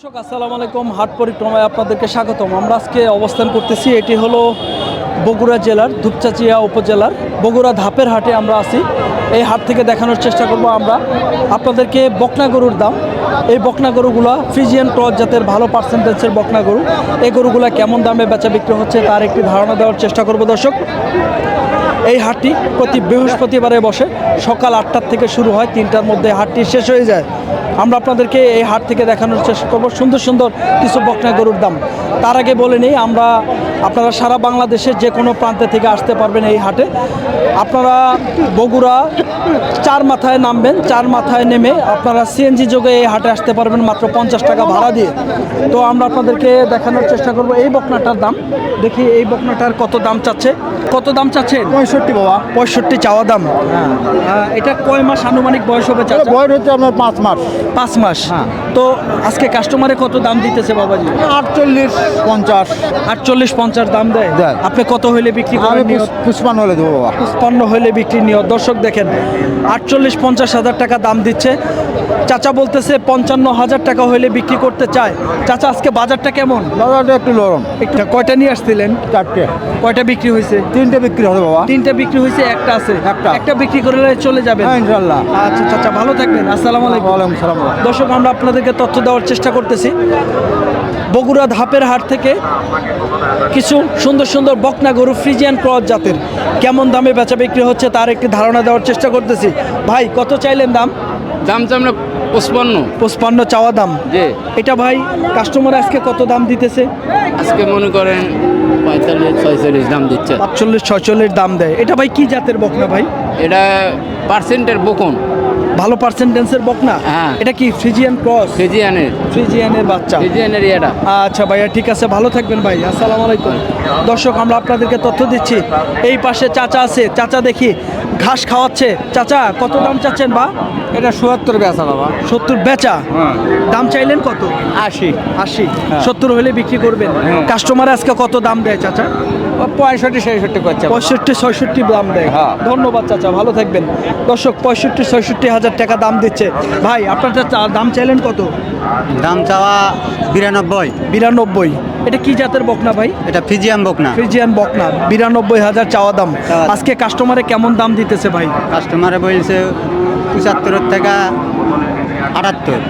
দর্শক, আসসালামু আলাইকুম। হাট পরিক্রমায় আপনাদেরকে স্বাগতম। আমরা আজকে অবস্থান করতেছি, এটি হলো বগুড়া জেলার ধূপচাচিয়া উপজেলার বগুড়া ধাপের হাটে আমরা আছি। এই হাট থেকে দেখানোর চেষ্টা করব আমরা। আপনাদেরকে বকনা গরুর দাম। এই বকনা গরুগুলো ফ্রিজিয়ান ক্রস জাতের ভালো পার্সেন্টেজের বকনা গরু। এই গরুগুলো কেমন দামে বেচা বিক্রি হচ্ছে তার একটি ধারণা দেওয়ার চেষ্টা করব দর্শক। এই হাটটি প্রতি বৃহস্পতিবারে বসে। সকাল আটটার থেকে শুরু হয়, তিনটার মধ্যে হাটটি শেষ হয়ে যায়। আমরা আপনাদেরকে এই হাট থেকে দেখানোর চেষ্টা করব। সুন্দর সুন্দর কিছু বকনা গরুর দাম। তার আগে বলে নেই, আমরা আপনারা সারা বাংলাদেশের যে কোনো প্রান্তে থেকে আসতে পারবেন এই হাটে। আপনারা বগুড়া চার মাথায় নামবেন, চার মাথায় নেমে আপনারা সিএনজি যোগে এই হাটে আসতে পারবেন মাত্র পঞ্চাশ টাকা ভাড়া দিয়ে। তো আমরা আপনাদেরকে দেখানোর চেষ্টা করব, এই বকনাটার দাম। দেখি এই বকনাটার কত দাম চাচ্ছে। কত দাম চাচ্ছেন? পঁয়ষট্টি বাবা পঁয়ষট্টি চাওয়া দাম। আহ, এটা কয় মাস আনুমানিক বয়স হবে চাচা? বয়স হচ্ছে আপনার পাঁচ মাস। পাঁচ মাস। হ্যাঁ। তো আজকে কাস্টমারে কত দাম দিতেছে বাবাজি? আটচল্লিশ পঞ্চাশ। আটচল্লিশ পঞ্চাশ দাম দেয়। দেয়। আপনি কত হইলে বিক্রি আমি করেন নিয়ত? পুষ- হলে দেবো বাবা। পঞ্চান্ন হইলে বিক্রি নিয়ত। দর্শক দেখেন আটচল্লিশ পঞ্চাশ হাজার টাকা দাম দিচ্ছে। চাচা বলতেছে পঞ্চান্ন হাজার টাকা হইলে বিক্রি করতে চায়। চাচা আজকে বাজারটা কেমন? বাজারটা একটু নরম। একটু কয়টা নিয়ে আসছিলেন? চারটে। কয়টা বিক্রি হয়েছে? তিনটে বিক্রি হবে বাবা। তিনটা বিক্রি হয়েছে একটা আছে। একটা। একটা বিক্রি করলে চলে যাবে হ্যাঁ ইনশাল্লাহ আচ্ছা চাচা ভালো থাকবেন। আসসালামু আলাইকুম। সালাম দর্শক আমরা আপনাদেরকে তথ্য দেওয়ার চেষ্টা করতেছি। বগুড়া ধাপের হাট থেকে কিছু সুন্দর সুন্দর বকনা গরু ফ্রিজিয়ান ক্রস জাতের কেমন দামে বেচা বিক্রি হচ্ছে তার একটি ধারণা দেওয়ার চেষ্টা করতেছি। ভাই কত চাইলেন দাম? দাম তো আমরা পঁচপান্ন। পঁচপান্ন চাওয়া দাম। যে এটা ভাই কাস্টমার আজকে কত দাম দিতেছে? আজকে মনে করেন পঁয়তাল্লিশ ছয়চল্লিশ দাম দিচ্ছে। পাঁচচল্লিশ ছয়চল্লিশ দাম দেয়। এটা ভাই কি জাতের বকনা ভাই? এটা পার্সেন্টের বকন। ভালো পার্সেন্টেন্সের বকনা? হ্যাঁ। এটা কি ফ্রিজিয়ান ক্রস ফেজিয়ানের ফ্রিজিয়ানের বাচ্চা। ফেজিয়ানের এটা। আচ্ছা ভাইয়া ঠিক আছে ভালো থাকবেন ভাই। আসসালামু আলাইকুম। দর্শক আমরা আপনাদেরকে তথ্য দিচ্ছি। এই পাশে চাচা আছে। চাচা দেখি ঘাস খাওয়াচ্ছে। চাচা কত দাম চাচ্ছেন বা? এটা চুয়াত্তর বেচা বাবা। সত্তর বেচা? দাম চাইলেন কত? আশি। আশি। সত্তর হলে বিক্রি করবেন। কাস্টমার আজকে কত দাম দেয় চাচা? পঁয়ষট্টি ছেষট্টি করছে পঁয়ষট্টি ছয়ষট্টি দাম দেয়। হ্যাঁ। ধন্যবাদ চাচা। ভালো থাকবেন। দর্শক পঁয়ষট্টি ছয়ষট্টি হাজার টাকা দাম দিচ্ছে। ভাই আপনার চাচা দাম চাইলেন কত? দাম চাওয়া বিরানব্বই। বিরানব্বই। এটা কি জাতের বকনা ভাই? এটা ফিজিয়াম বক না ফ্রিজিয়ান বকনা। বিরানব্বই হাজার চাওয়া দাম। আজকে কাস্টমারে কেমন দাম দিতেছে ভাই? কাস্টমারে বলছে পঁচাত্তর থেকে আটাত্তর।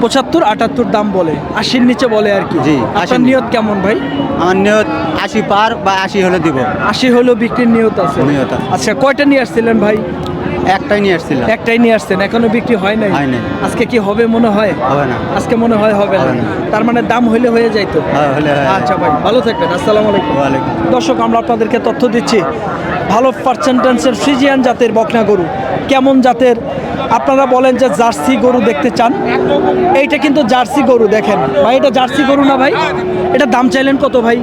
পঁচাত্তর আটাত্তর দাম বলে। আশির নিচে বলে আর কি। জি, আশির নিয়ত কেমন ভাই? আমার নিয়ত আশি পার বা আশি হলে দিব। আশি হলেও বিক্রির নিয়ত আছে? নিয়ত। আচ্ছা কয়টা নিয়ে আসছিলেন ভাই? একটাই নিয়ে আসছিলাম। একটাই নিয়ে আসছেন এখনও বিক্রি হয় নাই? হয় নাই। আজকে কি হবে মনে হয়? হবে না। আজকে মনে হয় হবে না। তার মানে দাম হইলে হয়ে যাইতো হ্যাঁ, হলে আচ্ছা ভাই ভালো থাকবেন। আসসালামু আলাইকুম। ওয়ালাইকুম দর্শক আমরা আপনাদেরকে তথ্য দিচ্ছি। ভালো পার্সেন্টেন্সের ফ্রিজিয়ান জাতের বকনা গরু। কেমন জাতের আপনারা বলেন যে জার্সি গরু দেখতে চান? এইটা কিন্তু জার্সি গরু দেখেন। ভাই এটা জার্সি গরু না ভাই? এটা দাম চাইলেন কত ভাই?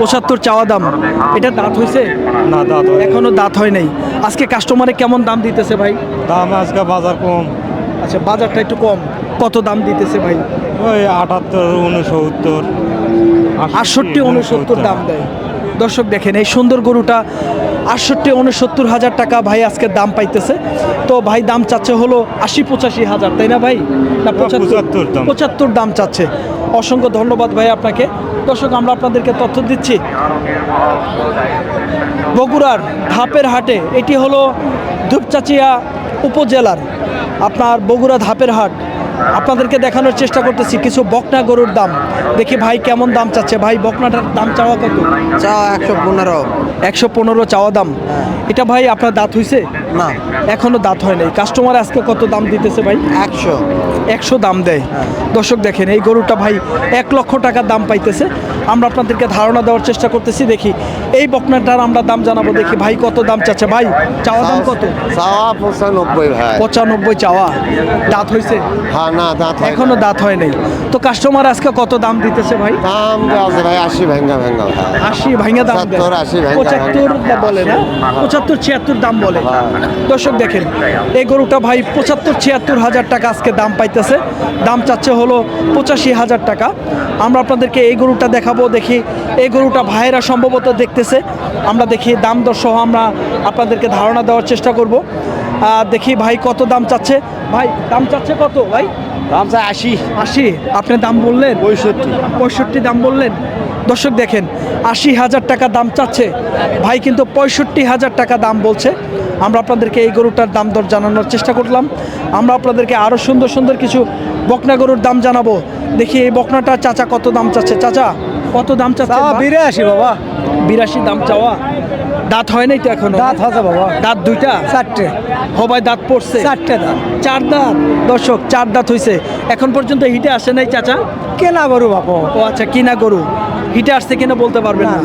পঁচাত্তর। চাওয়া দাম। এটা দাঁত হয়েছে? না দাঁত এখনও দাঁত হয় নাই। আজকে কাস্টমারে কেমন দাম দিতেছে ভাই? দাম আজকে বাজার কম। আচ্ছা বাজারটা একটু কম। কত দাম দিতেছে ভাই? ওই আটাত্তর উনসত্তর। আটষট্টি উনসত্তর দাম দেয়। দর্শক দেখেন এই সুন্দর গরুটা আটষট্টি উনসত্তর হাজার টাকা ভাই আজকে দাম পাইতেছে। তো ভাই দাম চাচ্ছে হলো আশি পঁচাশি হাজার তাই না ভাই? না পঁচাত্তর দাম। পঁচাত্তর দাম চাচ্ছে। অসংখ্য ধন্যবাদ ভাই আপনাকে। দর্শক আমরা আপনাদেরকে তথ্য দিচ্ছি। বগুড়ার ধাপের হাটে এটি হলো ধূপচাচিয়া উপজেলার আপনার বগুড়া ধাপের হাট। আপনাদেরকে দেখানোর চেষ্টা করতেছি কিছু বকনা গরুর দাম। দেখি ভাই কেমন দাম চাচ্ছে। ভাই বকনাটার দাম চাওয়া কত? চাওয়া একশো পনেরো। একশো পনেরো চাওয়া দাম। এটা ভাই আপনার দাঁত হয়েছে না। এখনও দাঁত হয় নাই। কাস্টমার আজকে কত দাম দিতেছে ভাই? একশো। একশো দাম দেয়। দর্শক দেখেন এই গরুটা ভাই এক লক্ষ টাকার দাম পাইতেছে। আমরা আপনাদেরকে ধারণা দেওয়ার চেষ্টা করতেছি দেখি এই বকনাটার আমরা দাম জানাব দেখি ভাই কত দাম চাচ্ছে। ভাই চাওয়া দাম কত? চাওয়া পঁচানব্বই ভাই। পঁচানব্বই চাওয়া। দাঁত হয়েছে হ্যাঁ না দাঁত এখনও দাঁত হয় নাই। তো কাস্টমার আজকে কত দাম দিতেছে ভাই? দাম আছে ভাই আশি ভেঙ্গা ভেঙ্গা আশি ভাঙা দাম দেয়। 75, 80 ভাঙা, পঁচাত্তর বলে না? পঁচাত্তর ছিয়াত্তর দাম বলে। হ্যাঁ। দর্শক দেখেন এই গরুটা ভাই পঁচাত্তর ছিয়াত্তর হাজার টাকা আজকে দাম পাইতেছে দাম চাচ্ছে হলো পঁচাশি হাজার টাকা। আমরা আপনাদেরকে এই গরুটা দেখাবো দেখি এই গরুটা ভাইয়েরা সম্ভবত দেখতেছে। আমরা দেখি দাম দর সহ আমরা আপনাদেরকে ধারণা দেওয়ার চেষ্টা করব। দেখি ভাই কত দাম চাচ্ছে। ভাই দাম চাচ্ছে কত ভাই? দাম চাই আশি। আশি। আপনি দাম বললেন? পঁয়ষট্টি। পঁয়ষট্টি দাম বললেন? দর্শক দেখেন আশি হাজার টাকা দাম চাচ্ছে। ভাই কিন্তু পঁয়ষট্টি হাজার টাকা দাম বলছে। আমরা আপনাদেরকে এই গরুটার দাম দর জানানোর চেষ্টা করলাম। আমরা আপনাদেরকে আরও সুন্দর সুন্দর কিছু বকনা গরুর দাম জানাব। দেখি এই বকনাটা চাচা কত দাম চাচ্ছে? চাচা কত দাম চাচ্ছে বিরাশি বাবা। বিরাশি দাম চাওয়া। দাঁত হয় নাই তো এখন? দাঁত হচ্ছে বাবা। দাঁত দুইটা? চারটে। হবাই দাঁত পড়ছে। চারটে দাঁত। চার দাঁত? দর্শক চার দাঁত হইছে। এখন পর্যন্ত হিটে আসে নাই চাচা? কেনা গরু বাবা ও আচ্ছা কিনা গরু। হিটে আসছে কিনা বলতে পারবেন না।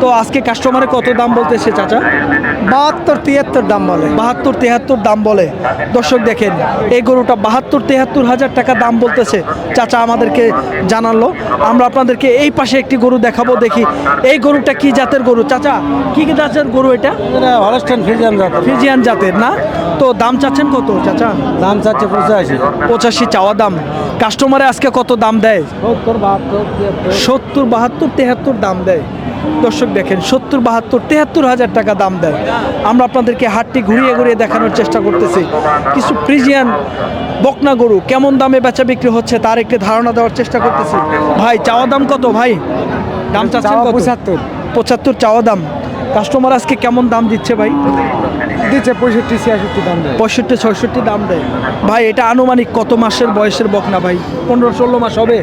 তো আজকে কাস্টমারে কত দাম বলতেছে চাচা? বাহাত্তর তিয়াত্তর দাম বলে। বাহাত্তর তেহাত্তর দাম বলে। দর্শক দেখেন এই গরুটা বাহাত্তর তেহাত্তর হাজার টাকা দাম বলতেছে। চাচা আমাদেরকে জানালো। আমরা আপনাদেরকে এই পাশে একটি গরু দেখাবো দেখি। এই গরুটা কি জাতের গরু? চাচা কি কি জাতের গরু এটা? হলস্টেন ফ্রিজিয়ান জাত। ফ্রিজিয়ান জাতের না? তো দাম চাচ্ছেন কত চাচা? দাম চাচ্ছে পঁচাশি। পঁচাশি চাওয়া দাম। কাস্টমারে আজকে কত দাম দেয়? সত্তর বাহাত্তর তেহাত্তর দাম দেয়। দর্শক দেখেন সত্তর বাহাত্তর তেহাত্তর হাজার টাকা দাম দেয়। আমরা আপনাদেরকে হাটটি ঘুরিয়ে ঘুরিয়ে দেখানোর চেষ্টা করতেছি। কিছু ফ্রিজিয়ান বকনা গরু কেমন দামে বেচা বিক্রি হচ্ছে তার একটি ধারণা দেওয়ার চেষ্টা করতেছি। ভাই চাওয়া দাম কত ভাই? দাম চাচ্ছেন কত? পঁচাত্তর। পঁচাত্তর চাওয়া দাম। কাস্টমার আজকে কেমন দাম দিচ্ছে ভাই? দিচ্ছে পঁয়ষট্টি ছিয়াষট্টি দাম দেয়। পঁয়ষট্টি ছয়ষট্টি দাম দেয়। ভাই এটা আনুমানিক কত মাসের বয়সের বকনা ভাই? পনেরো ষোলো মাস হবে?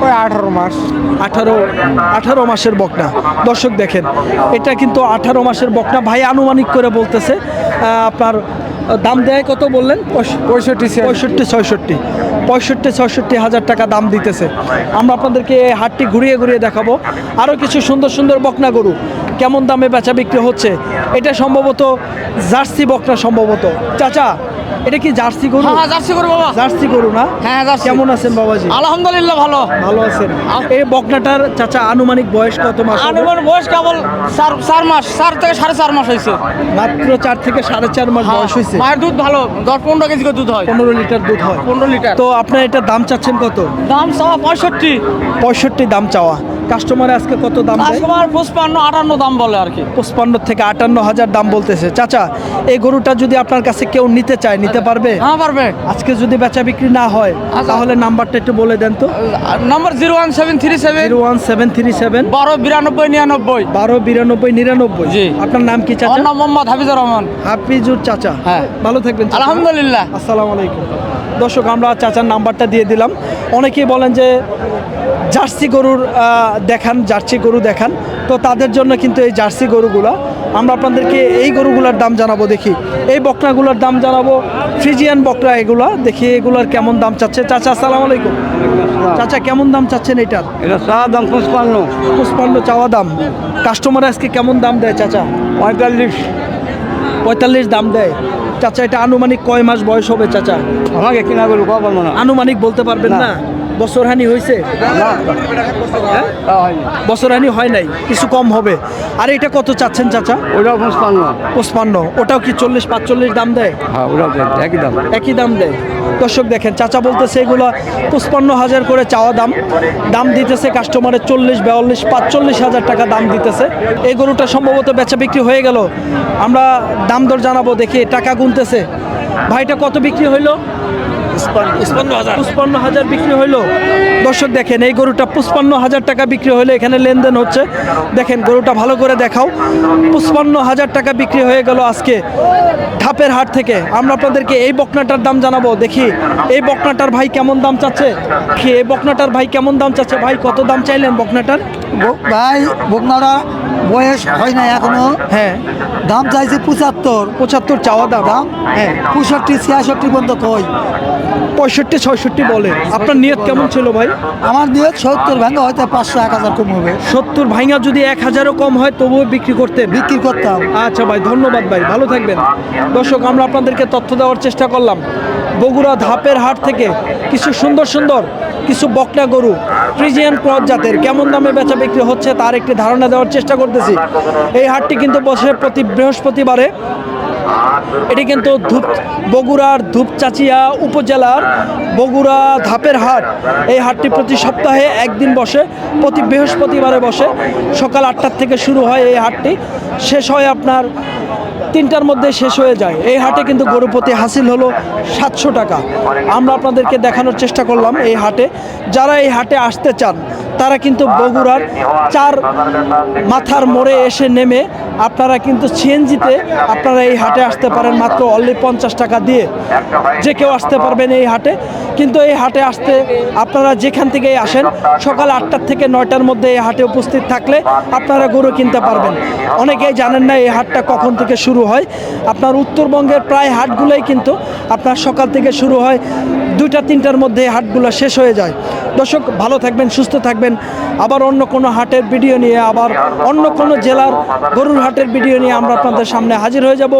ওই আঠারো মাস। আঠারো আঠারো মাসের বকনা। দর্শক দেখেন এটা কিন্তু আঠারো মাসের বকনা। ভাই আনুমানিক করে বলতেছে আপনার দাম দেয় কত বললেন? পঁয়ষ- পঁয়ষট্টি পঁয়ষট্টি ছয়ষট্টি। পঁয়ষট্টি ছয়ষট্টি হাজার টাকা দাম দিতেছে। আমরা আপনাদেরকে হাটটি ঘুরিয়ে ঘুরিয়ে দেখাবো। আরও কিছু সুন্দর সুন্দর বকনা গরু। কেমন দামে বেচা বিক্রি হচ্ছে? এটা সম্ভবত জার্সি বকনা সম্ভবত। চাচা এটা কি জার্সি গরু? হ্যাঁ জার্সি গরু বাবা। জার্সি গরু না? হ্যাঁ জার্সি। কেমন আছেন বাবাজি? আলহামদুলিল্লাহ ভালো। ভালো আছেন। এই বকনাটার চাচা আনুমানিক বয়স কত মাস হবে? আনুমান বয়স কেবল চার চার মাস চার থেকে সাড়ে চার মাস হয়েছে। মাত্র চার থেকে সাড়ে চার মাস বয়স হয়েছে। মায়ের দুধ ভালো দশ পনেরো কেজি করে দুধ হয়। পনেরো লিটার দুধ হয়। পনেরো লিটার। তো আপনার এটা দাম চাচ্ছেন কত? দাম চাওয়া পঁয়ষট্টি। পঁয়ষট্টি দাম চাওয়া। কাস্টমার আজকে কত দাম কাস্টমার পুষ্পান্ন আটান্ন দাম বলে আর কি। পঁচপান্ন থেকে আটান্ন হাজার দাম বলতেছে। চাচা এই গরুটা যদি আপনার কাছে কেউ নিতে চায় নিতে পারবে? হ্যাঁ পারবে। আজকে যদি বেচা বিক্রি না হয় আচ্ছা। তাহলে নাম্বারটা একটু বলে দেন তো। Number zero one seven three seven zero one seven three seven বারো বিরানব্বই নিরানব্বই। বারো বিরানব্বই নিরানব্বই। জি। আপনার নাম কি চাচা? নাম মোহাম্মদ হাফিজুর রহমান। হাফিজুর চাচা। হ্যাঁ। ভালো থাকবেন আলহামদুলিল্লাহ। আসসালামু আলাইকুম। দর্শক আমরা চাচার নাম্বারটা দিয়ে দিলাম। অনেকেই বলেন যে জার্সি গরুর দেখান জার্সি গরু দেখান। তো তাদের জন্য কিন্তু এই জার্সি গরুগুলো। আমরা আপনাদেরকে এই গরুগুলোর দাম জানাব দেখি। এই বকনাগুলোর দাম জানাব ফ্রিজিয়ান বকরা এগুলা। দেখি এগুলোর কেমন দাম চাচ্ছে। চাচা আসসালামু আলাইকুম। চাচা কেমন দাম চাচ্ছেন এটার? এটা চা দাম পঁচপান্ন। পুষ্পান্ন চাওয়া দাম। কাস্টমার আজকে কেমন দাম দেয় চাচা? পঁয়তাল্লিশ। পঁয়তাল্লিশ দাম দেয়। চাচা এটা আনুমানিক কয় মাস বয়স হবে চাচা? আমাকে কিনা গরু না আনুমানিক বলতে পারবেন না? বছর হানি হয়েছে হ্যাঁ? বছর হানি হয় নাই কিছু কম হবে। আর এটা কত চাচ্ছেন চাচা? পঁচপান্ন। পঁচপান্ন। ওটাও কি চল্লিশ পাঁচচল্লিশ দাম দেয়? হ্যাঁ ওটাও একই দাম। একই দাম দেয়। দর্শক দেখেন চাচা বলতেছে এগুলো পঁচপান্ন হাজার করে চাওয়া দাম। দাম দিতেছে কাস্টমারের চল্লিশ বিয়াল্লিশ পাঁচচল্লিশ হাজার টাকা দাম দিতেছে। এই গরুটা সম্ভবত বেচা বিক্রি হয়ে গেল। আমরা দাম দর জানাব দেখি টাকা গুনতেছে। ভাইটা কত বিক্রি হইল? পুষ্পান্ন। হাজার। বিক্রি হইল। দর্শক দেখেন এই গরুটা পুষ্পান্ন হাজার টাকা বিক্রি হইল। এখানে লেনদেন হচ্ছে। দেখেন গরুটা ভালো করে দেখাও। পুষ্পান্ন হাজার টাকা বিক্রি হয়ে গেল আজকে ধাপের হাট থেকে। আমরা আপনাদেরকে এই বকনাটার দাম জানাব। দেখি এই বকনাটার ভাই কেমন দাম চাচ্ছে? কি এই বকনাটার ভাই কেমন দাম চাচ্ছে? ভাই কত দাম চাইলেন বকনাটার? ভাই বকনারা বয়স হয় না এখনও। হ্যাঁ। দাম চাইছে পঁচাত্তর। পঁচাত্তর চাওয়া দাম। দাম হ্যাঁ। পঁয়ষট্টি ছিয়াষট্টি পর্যন্ত কই। পঁয়ষট্টি ছয়ষট্টি বলে। আপনার নিয়ত কেমন ছিল ভাই? আমার নিয়ে সত্তর ভাঙা হয়তো পাঁচশো এক হাজার কম হবে। সত্তর ভাইঙা যদি এক হাজারও কম হয় তবুও বিক্রি করতে বিক্রি করতাম। আচ্ছা ভাই ধন্যবাদ ভাই ভালো থাকবেন। দর্শক আমরা আপনাদেরকে তথ্য দেওয়ার চেষ্টা করলাম। বগুড়া ধাপের হাট থেকে কিছু সুন্দর সুন্দর কিছু বকনা গরু ফ্রিজিয়ান ক্রস জাতের কেমন দামে বেচা বিক্রি হচ্ছে তার একটি ধারণা দেওয়ার চেষ্টা করতেছি। এই হাটটি কিন্তু বসে প্রতি বৃহস্পতিবারে এটি কিন্তু ধূপ বগুড়ার ধূপচাচিয়া উপজেলার বগুড়া ধাপের হাট। এই হাটটি প্রতি সপ্তাহে একদিন বসে, প্রতি বৃহস্পতিবারে বসে। সকাল আটটার থেকে শুরু হয় এই হাটটি। শেষ হয় আপনার তিনটার মধ্যে শেষ হয়ে যায়। এই হাটে কিন্তু গরু প্রতি হাসিল হলো সাতশো টাকা। আমরা আপনাদেরকে দেখানোর চেষ্টা করলাম এই হাটে। যারা এই হাটে আসতে চান তারা কিন্তু বগুড়ার চার মাথার মোড়ে এসে নেমে আপনারা কিন্তু সিএনজিতে আপনারা এই হাটে আসতে পারেন মাত্র অনলি পঞ্চাশ টাকা দিয়ে। যে কেউ আসতে পারবেন এই হাটে। কিন্তু এই হাটে আসতে আপনারা যেখান থেকেই আসেন, সকাল আটটার থেকে নয়টার মধ্যে এই হাটে উপস্থিত থাকলে আপনারা গরু কিনতে পারবেন। অনেকেই জানেন না এই হাটটা কখন থেকে শুরু হয়। আপনার উত্তরবঙ্গের প্রায় হাটগুলোই কিন্তু আপনার সকাল থেকে শুরু হয়, দুইটা, তিনটার মধ্যে হাটগুলো শেষ হয়ে যায়। দর্শক, ভালো থাকবেন, সুস্থ থাকবেন আবার অন্য কোনো হাটের ভিডিও নিয়ে, আবার অন্য কোনো জেলার গরুর হাটের ভিডিও নিয়ে আমরা আপনাদের সামনে হাজির হয়ে যাব।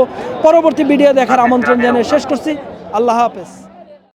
পরবর্তী ভিডিও দেখার আমন্ত্রণ জানিয়ে শেষ করছি। আল্লাহ হাফেজ।